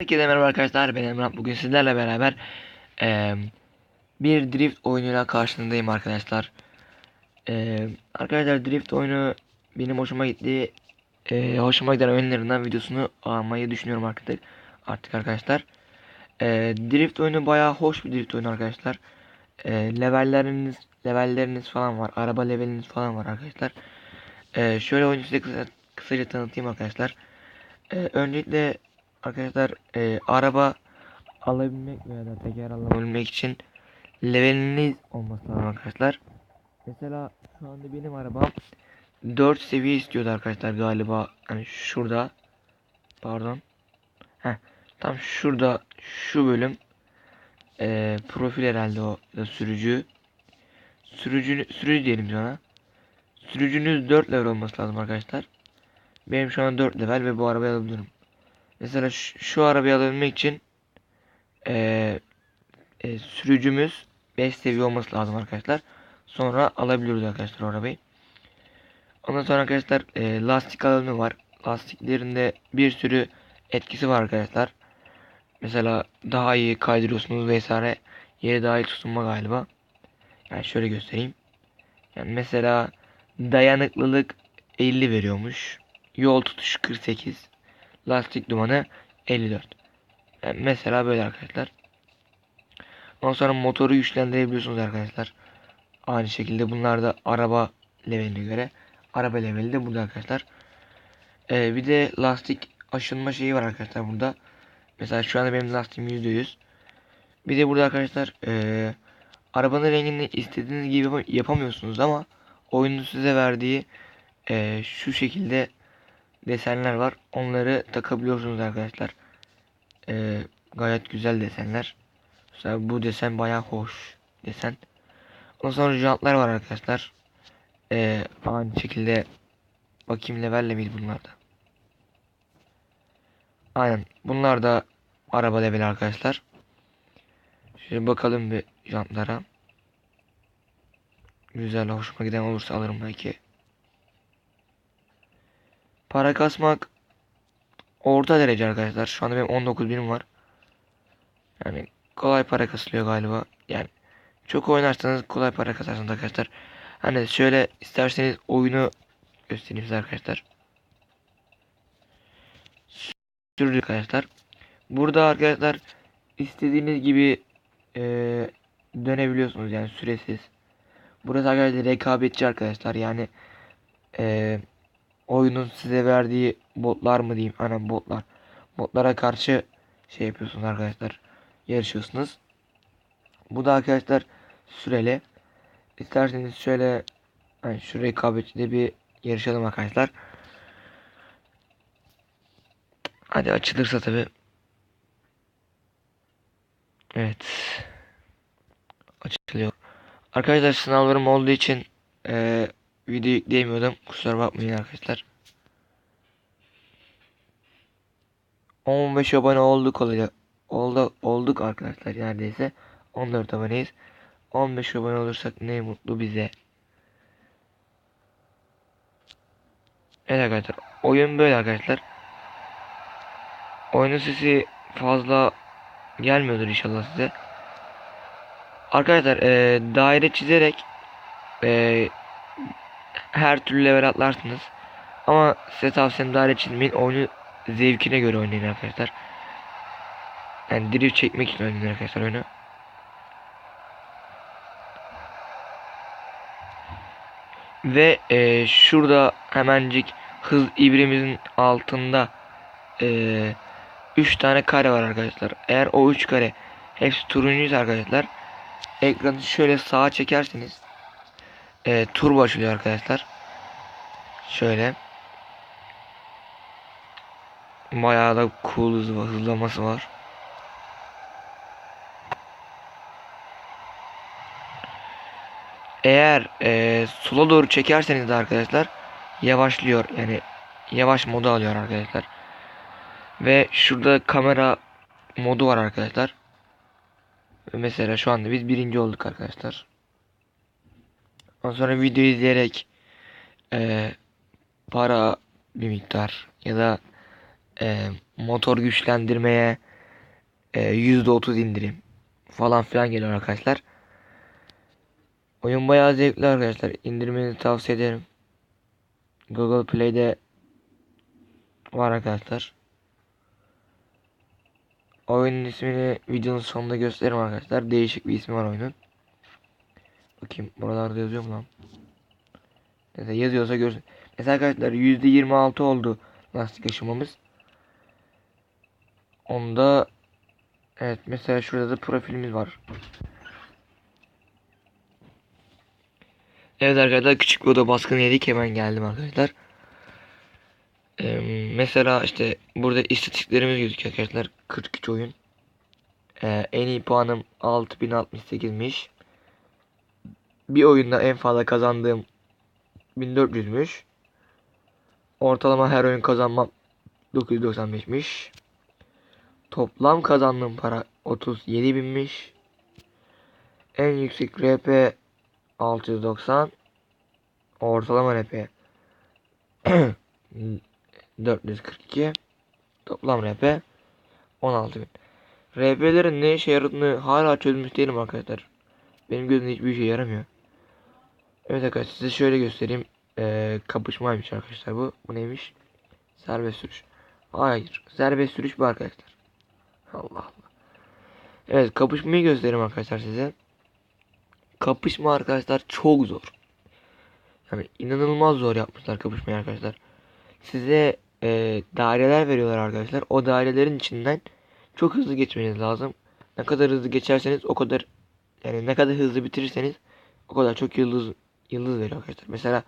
Herkese merhaba arkadaşlar ben Emrah. Bugün sizlerle beraber eee, bir drift oyunuyla karşınızdayım arkadaşlar. Eee, Arkadaşlar drift oyunu benim hoşuma gitti. Eee, Hoşuma giden oyunlarından videosunu almayı düşünüyorum artık artık arkadaşlar. Eee, Drift oyunu bayağı hoş bir drift oyunu arkadaşlar. Eee, Levelleriniz levelleriniz falan var araba leveliniz falan var arkadaşlar. Eee, Şöyle oyunu size kısa, kısaca tanıtayım arkadaşlar. Eee, Öncelikle Arkadaşlar e, araba alabilmek veya da teker alabilmek için leveliniz olması lazım arkadaşlar. Mesela şu anda benim arabam 4 seviye istiyordu arkadaşlar galiba. Hani şurada pardon. Heh, tam şurada şu bölüm e, profil herhalde o da sürücü. Sürücü sürücü diyelim sana. Sürücünüz 4 level olması lazım arkadaşlar. Benim şu an 4 level ve bu arabayı alabiliyorum. Mesela şu, şu alabilmek için eee, e, sürücümüz 5 seviye olması lazım arkadaşlar. Sonra alabiliyoruz arkadaşlar arabayı. Ondan sonra arkadaşlar e, lastik alımı var. Lastiklerinde bir sürü etkisi var arkadaşlar. Mesela daha iyi kaydırıyorsunuz vesaire. Yeri daha iyi tutunma galiba. Yani şöyle göstereyim. Yani mesela dayanıklılık 50 veriyormuş. Yol tutuş 48 lastik dumanı 54. Yani mesela böyle arkadaşlar. Ondan sonra motoru güçlendirebiliyorsunuz arkadaşlar. Aynı şekilde bunlar da araba leveline göre. Araba leveli de burada arkadaşlar. Ee, bir de lastik aşınma şeyi var arkadaşlar burada. Mesela şu anda benim lastiğim %100. Bir de burada arkadaşlar ee, arabanın rengini istediğiniz gibi yapam- yapamıyorsunuz ama oyunun size verdiği ee, şu şekilde desenler var. Onları takabiliyorsunuz arkadaşlar. Ee, gayet güzel desenler. Mesela bu desen bayağı hoş desen. Ondan sonra jantlar var arkadaşlar. Ee, aynı şekilde bakayım levelle miydi bunlar da. Aynen. Bunlar da araba leveli arkadaşlar. Şöyle bakalım bir jantlara. Güzel hoşuma giden olursa alırım belki. Para kasmak orta derece arkadaşlar. Şu anda benim 19 binim var. Yani kolay para kasılıyor galiba. Yani çok oynarsanız kolay para kasarsınız arkadaşlar. Hani şöyle isterseniz oyunu göstereyim size arkadaşlar. Sürücü arkadaşlar. Burada arkadaşlar istediğiniz gibi eee, dönebiliyorsunuz yani süresiz. Burası arkadaşlar rekabetçi arkadaşlar yani eee oyunun size verdiği botlar mı diyeyim? Aynen botlar. Botlara karşı şey yapıyorsunuz arkadaşlar. Yarışıyorsunuz. Bu da arkadaşlar süreli. İsterseniz şöyle yani şu rekabetçide bir yarışalım arkadaşlar. Hadi açılırsa tabi evet. Açılıyor. Arkadaşlar sınavlarım olduğu için eee video yükleyemiyordum. Kusura bakmayın arkadaşlar. 15 abone olduk olacak. Oldu, olduk arkadaşlar neredeyse. 14 aboneyiz. 15 abone olursak ne mutlu bize. Evet arkadaşlar. Oyun böyle arkadaşlar. Oyunun sesi fazla gelmiyordur inşallah size. Arkadaşlar e, daire çizerek e, her türlü level atlarsınız. Ama size tavsiyem daire çizmeyin. Oyunu zevkine göre oynayın arkadaşlar. Yani drift çekmek için oynayın arkadaşlar oyunu. Ve e, şurada hemencik hız ibremizin altında 3 tane kare var arkadaşlar. Eğer o 3 kare hepsi turuncuysa arkadaşlar ekranı şöyle sağa çekerseniz e, turbo açılıyor arkadaşlar. Şöyle. Bayağı da cool hızlaması var. Eğer e, sola doğru çekerseniz de arkadaşlar yavaşlıyor. Yani yavaş modu alıyor arkadaşlar. Ve şurada kamera modu var arkadaşlar. Mesela şu anda biz birinci olduk arkadaşlar. Ondan sonra video izleyerek e, para bir miktar ya da e, motor güçlendirmeye e, %30 indirim falan filan geliyor arkadaşlar. Oyun bayağı zevkli arkadaşlar. İndirmenizi tavsiye ederim. Google Play'de var arkadaşlar. Oyunun ismini videonun sonunda gösteririm arkadaşlar. Değişik bir ismi var oyunun. Bakayım buralarda yazıyor mu lan? Neyse yazıyorsa görsün. Mesela arkadaşlar %26 oldu lastik aşımamız. Onda evet mesela şurada da profilimiz var. Evet arkadaşlar küçük bir oda baskını yedik hemen geldim arkadaşlar. Ee, mesela işte burada istatistiklerimiz gözüküyor arkadaşlar. 43 oyun. Ee, en iyi puanım 6068'miş. Bir oyunda en fazla kazandığım 1400'müş. Ortalama her oyun kazanmam 995'miş. Toplam kazandığım para 37.000'miş. En yüksek RP 690. Ortalama RP 442. Toplam RP 16.000. RP'lerin ne işe yaradığını hala çözmüş değilim arkadaşlar. Benim gözümde hiçbir işe yaramıyor. Evet arkadaşlar size şöyle göstereyim. Ee, kapışmaymış arkadaşlar bu. Bu neymiş? Serbest sürüş. Hayır. Serbest sürüş bu arkadaşlar. Allah Allah. Evet kapışmayı göstereyim arkadaşlar size. Kapışma arkadaşlar çok zor. Yani inanılmaz zor yapmışlar kapışmayı arkadaşlar. Size e, daireler veriyorlar arkadaşlar. O dairelerin içinden çok hızlı geçmeniz lazım. Ne kadar hızlı geçerseniz o kadar yani ne kadar hızlı bitirirseniz o kadar çok yıldız yıldız veriyor arkadaşlar. Mesela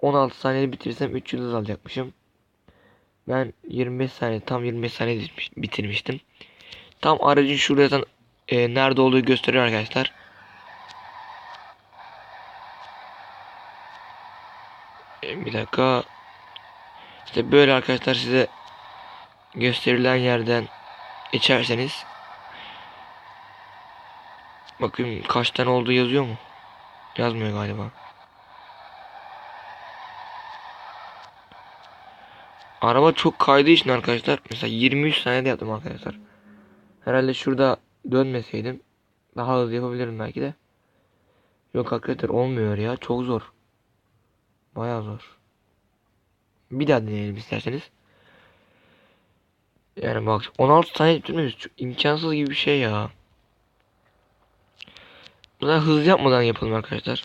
16 saniyede bitirirsem 3 yıldız alacakmışım. Ben 25 saniye tam 25 saniye bitirmiştim. Tam aracın şuradan e, nerede olduğu gösteriyor arkadaşlar. E, bir dakika. İşte böyle arkadaşlar size gösterilen yerden geçerseniz bakın kaç tane olduğu yazıyor mu? Yazmıyor galiba. Araba çok kaydığı için arkadaşlar mesela 23 saniyede yaptım arkadaşlar. Herhalde şurada dönmeseydim daha hızlı yapabilirim belki de. Yok hakikaten olmuyor ya çok zor. Baya zor. Bir daha deneyelim isterseniz. Yani bak 16 saniye bitirmemiz çok imkansız gibi bir şey ya. Bunlar hızlı yapmadan yapalım arkadaşlar.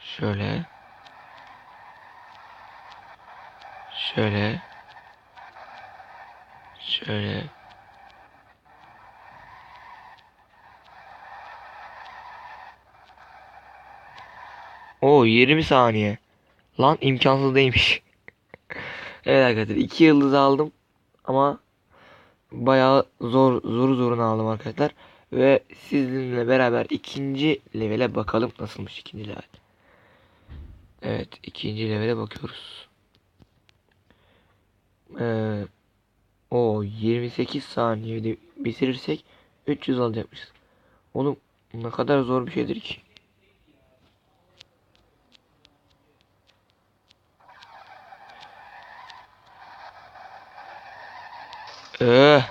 Şöyle. Şöyle. Şöyle. O 20 saniye. Lan imkansız değilmiş. evet arkadaşlar 2 yıldız aldım. Ama bayağı zor zor zorunu aldım arkadaşlar. Ve sizinle beraber ikinci levele bakalım nasılmış ikinci level. Evet ikinci levele bakıyoruz. Ee, o 28 saniyede bitirirsek 300 alacakmışız. Oğlum ne kadar zor bir şeydir ki. Ee.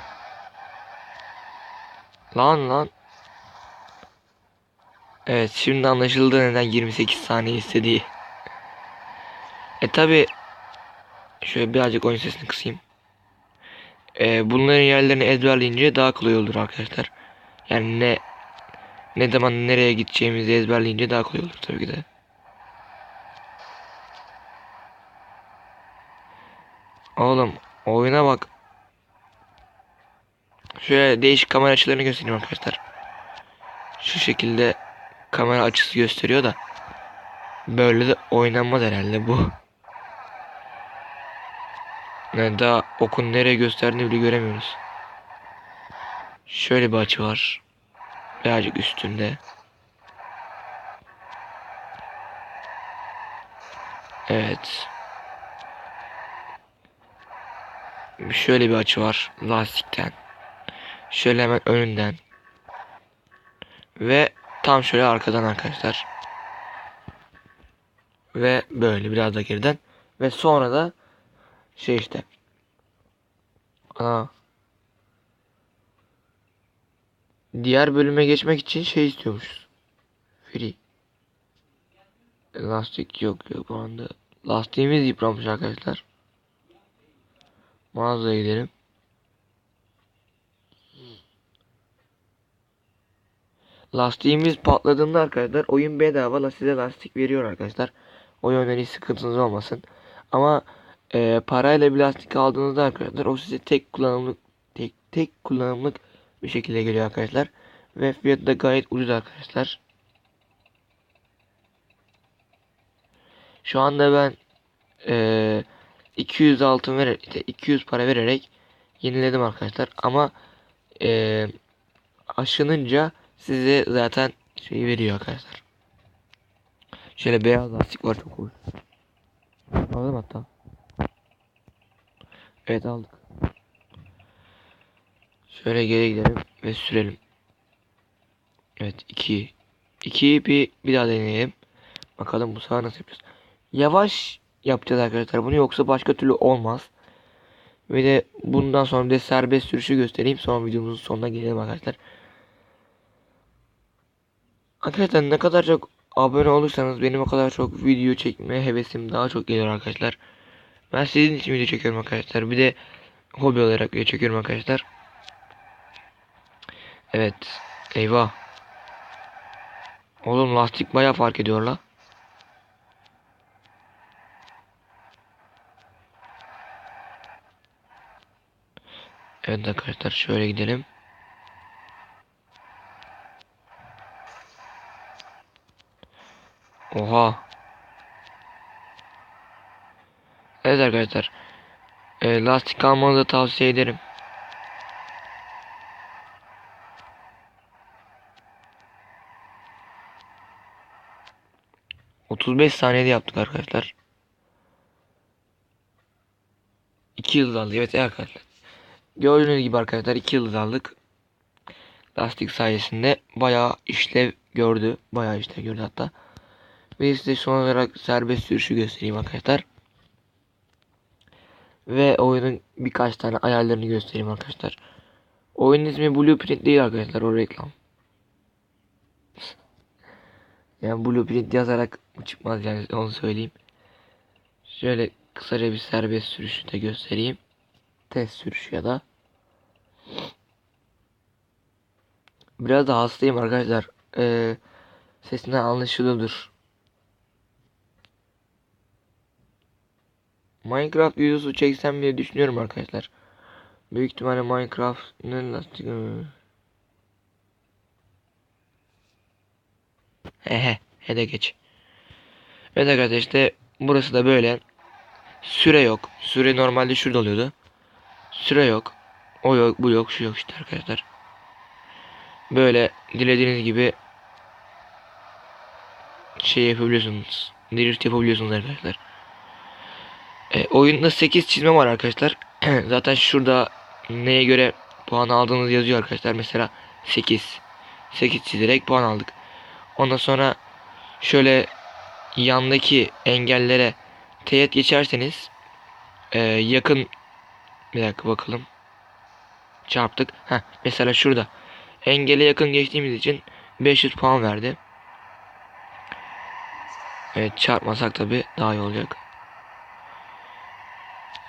Lan lan. Evet şimdi anlaşıldı neden 28 saniye istediği. E tabi şöyle birazcık oyun sesini kısayım. E, bunların yerlerini ezberleyince daha kolay olur arkadaşlar. Yani ne ne zaman nereye gideceğimizi ezberleyince daha kolay olur tabii ki de. Oğlum oyuna bak. Şöyle değişik kamera açılarını göstereyim arkadaşlar. Şu şekilde kamera açısı gösteriyor da. Böyle de oynanmaz herhalde bu. Yani daha okun nereye gösterdiğini bile göremiyoruz. Şöyle bir açı var. Birazcık üstünde. Evet. Şöyle bir açı var lastikten. Şöyle hemen önünden. Ve tam şöyle arkadan arkadaşlar. Ve böyle biraz da geriden. Ve sonra da şey işte Aa. Diğer bölüme geçmek için şey istiyormuşuz. Free. Lastik yok yok bu anda. Lastiğimiz yıpranmış arkadaşlar. Mağazaya gidelim. Lastiğimiz patladığında arkadaşlar oyun bedava size lastik veriyor arkadaşlar. O yönden hiç sıkıntınız olmasın. Ama e, parayla bir lastik aldığınızda arkadaşlar o size tek kullanımlık tek tek kullanımlık bir şekilde geliyor arkadaşlar. Ve fiyatı da gayet ucuz arkadaşlar. Şu anda ben e, 200 altın vererek 200 para vererek yeniledim arkadaşlar. Ama e, aşınınca size zaten şey veriyor arkadaşlar. Şöyle beyaz lastik var çok hoş. Aldım hatta. Evet aldık. Şöyle geri gidelim ve sürelim. Evet 2. 2'yi bir, bir daha deneyelim. Bakalım bu sefer nasıl yapacağız. Yavaş yapacağız arkadaşlar bunu yoksa başka türlü olmaz. Ve de bundan sonra bir de serbest sürüşü göstereyim. Sonra videomuzun sonuna gelelim arkadaşlar. Arkadaşlar ne kadar çok abone olursanız benim o kadar çok video çekme hevesim daha çok geliyor arkadaşlar. Ben sizin için video çekiyorum arkadaşlar. Bir de hobi olarak video çekiyorum arkadaşlar. Evet. Eyvah. Oğlum lastik baya fark ediyor la. Evet arkadaşlar şöyle gidelim. Oha. Evet arkadaşlar. E, lastik almanızı tavsiye ederim. Otuz beş saniyede yaptık arkadaşlar. İki yıldız aldık. Evet arkadaşlar. Gördüğünüz gibi arkadaşlar iki yıldız aldık. Lastik sayesinde bayağı işlev gördü. Bayağı işlev gördü hatta. Ve size son olarak serbest sürüşü göstereyim arkadaşlar. Ve oyunun birkaç tane ayarlarını göstereyim arkadaşlar. Oyunun ismi Blueprint değil arkadaşlar o reklam. Yani Blueprint yazarak çıkmaz yani onu söyleyeyim. Şöyle kısaca bir serbest sürüşü de göstereyim. Test sürüşü ya da. Biraz da hastayım arkadaşlar. Ee, sesinden anlaşılıyordur. Minecraft videosu çeksem diye düşünüyorum arkadaşlar. Büyük ihtimalle Minecraft'ın lastik... Hehe, he de geç. Evet arkadaşlar işte burası da böyle. Süre yok. Süre normalde şurada oluyordu. Süre yok. O yok, bu yok, şu yok işte arkadaşlar. Böyle dilediğiniz gibi şey yapabiliyorsunuz. Drift yapabiliyorsunuz arkadaşlar. E, oyunda 8 çizme var arkadaşlar. Zaten şurada neye göre puan aldığınız yazıyor arkadaşlar. Mesela 8. 8 çizerek puan aldık. Ondan sonra şöyle yandaki engellere teğet geçerseniz e, yakın bir dakika bakalım. Çarptık. Heh, mesela şurada engele yakın geçtiğimiz için 500 puan verdi. Evet çarpmasak tabi daha iyi olacak.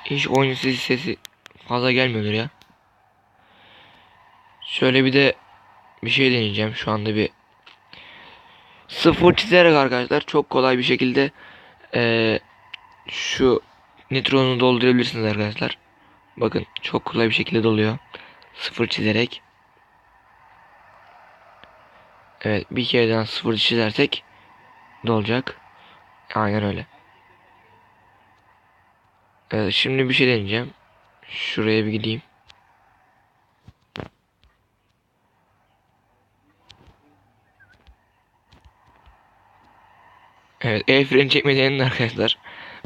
Hiç oyun sesi sesi fazla gelmiyordur ya. Şöyle bir de bir şey deneyeceğim şu anda bir sıfır çizerek arkadaşlar çok kolay bir şekilde ee, şu nitronu doldurabilirsiniz arkadaşlar. Bakın çok kolay bir şekilde doluyor. Sıfır çizerek. Evet bir kereden sıfır çizersek dolacak. Aynen öyle. Evet, şimdi bir şey deneyeceğim. Şuraya bir gideyim. Evet el freni çekme arkadaşlar.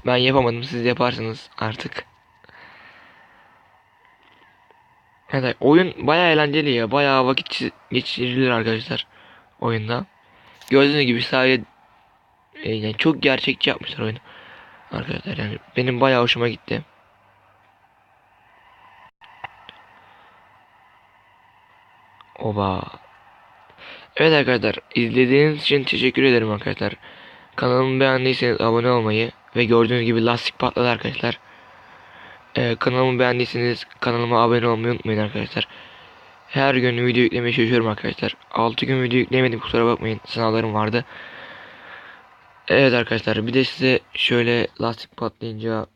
Ben yapamadım siz yaparsınız artık. Evet oyun bayağı eğlenceli ya. Bayağı vakit geçirilir arkadaşlar oyunda. Gördüğünüz gibi sadece e, yani çok gerçekçi yapmışlar oyunu. Arkadaşlar yani benim bayağı hoşuma gitti. Oba. Evet arkadaşlar izlediğiniz için teşekkür ederim arkadaşlar. Kanalımı beğendiyseniz abone olmayı ve gördüğünüz gibi lastik patladı arkadaşlar. Ee, kanalımı beğendiyseniz kanalıma abone olmayı unutmayın arkadaşlar. Her gün video yüklemeye çalışıyorum arkadaşlar. 6 gün video yüklemedim kusura bakmayın sınavlarım vardı. Evet arkadaşlar bir de size şöyle lastik patlayınca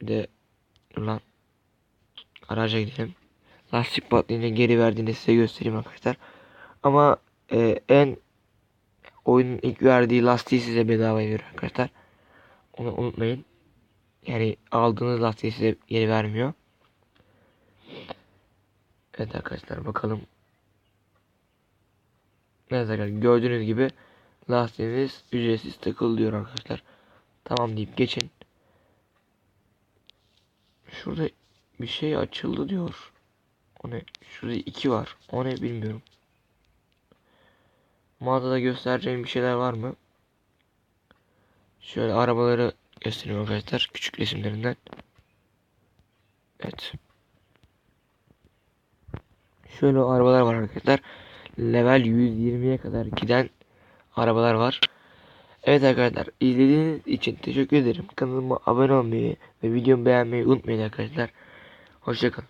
bir de lan araca gidelim. Lastik patlayınca geri verdiğini size göstereyim arkadaşlar. Ama e, en oyunun ilk verdiği lastiği size bedava veriyor arkadaşlar. Onu unutmayın. Yani aldığınız lastiği size geri vermiyor. Evet arkadaşlar bakalım. Evet arkadaşlar gördüğünüz gibi lastiğiniz ücretsiz takılıyor arkadaşlar. Tamam deyip geçin. Şurada bir şey açıldı diyor. O ne? Şurada iki var. O ne bilmiyorum. Mağazada göstereceğim bir şeyler var mı? Şöyle arabaları göstereyim arkadaşlar. Küçük resimlerinden. Evet. Şöyle arabalar var arkadaşlar. Level 120'ye kadar giden arabalar var. Evet arkadaşlar izlediğiniz için teşekkür ederim. Kanalıma abone olmayı ve videomu beğenmeyi unutmayın arkadaşlar. Hoşçakalın.